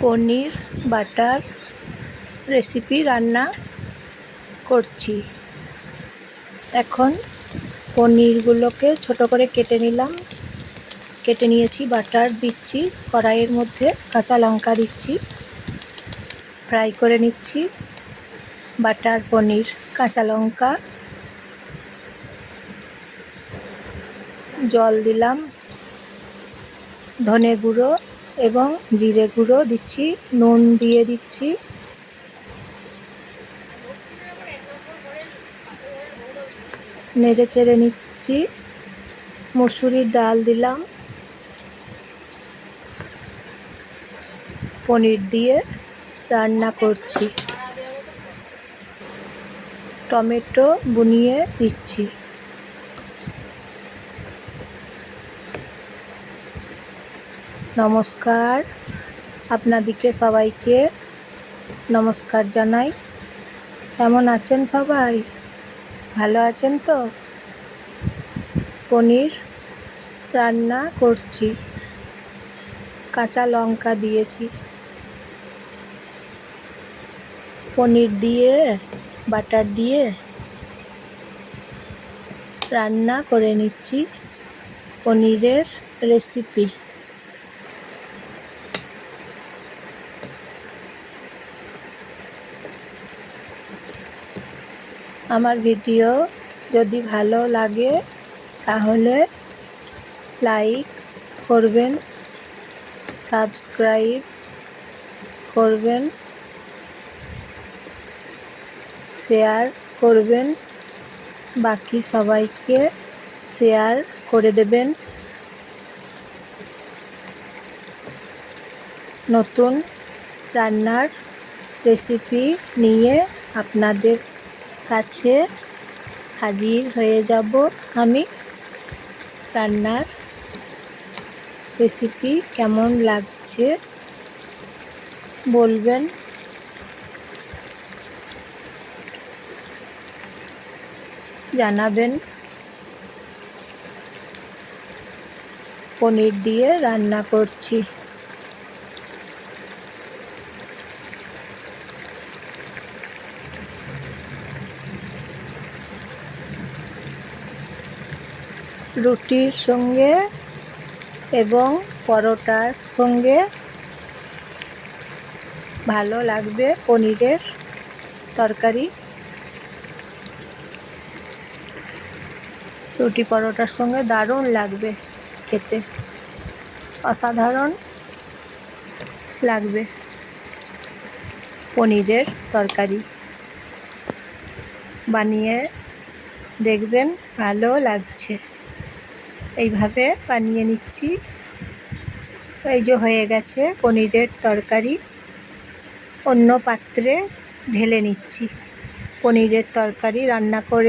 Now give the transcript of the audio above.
পনির, butter recipe রান্না করছি। এখন পনিরগুলোকে ছোট করে কেটে নিলাম। কেটে নিয়েছি, বাটার দিচ্ছি, কড়াইয়ের মধ্যে কাঁচা লঙ্কা দিচ্ছি। ফ্রাই করে নিচ্ছি। বাটার, পনির, কাঁচা লঙ্কা। জল দিলাম। ধনে গুঁড়ো। এবং জিরে গুঁড়ো দিচ্ছি, নুন দিয়ে দিচ্ছি। নেড়ে চেড়ে নিচ্ছি। মুসুরির ডাল দিলাম। পনির দিয়ে রান্না করছি। টমেটো বুনিয়ে দিচ্ছি। নমস্কার। আপনাদিকে সবাইকে নমস্কার জানাই। কেমন আছেন সবাই? ভালো আছেন তো? পনির রান্না করছি। কাঁচা লঙ্কা দিয়েছি। পনির দিয়ে, বাটার দিয়ে রান্না করে নিচ্ছি পনিরের রেসিপি আমার ভিডিও যদি ভালো লাগে, তাহলে লাইক করবেন, সাবস্ক্রাইব করবেন, শেয়ার করবেন, বাকি সবাইকে শেয়ার করে দেবেন। নতুন রান্নার রেসিপি নিয়ে আপনাদের কাছে হাজির হয়ে যাব আমি। রান্নার রেসিপি কেমন লাগছে বলবেন। জানাবেন। পনির দিয়ে রান্না করছি। রুটির সঙ্গে এবং পরোটার সঙ্গে ভালো লাগবে পনিরের তরকারি। রুটি পরোটার সঙ্গে দারুণ লাগবে খেতে। অসাধারণ লাগবে পনিরের তরকারি। বানিয়ে দেখবেন ভালো লাগছে। এইভাবে বানিয়ে নিচ্ছি। এই যে হয়ে গেছে পনিরের তরকারি। অন্য পাত্রে ঢেলে নিচ্ছি। পনিরের তরকারি রান্না করে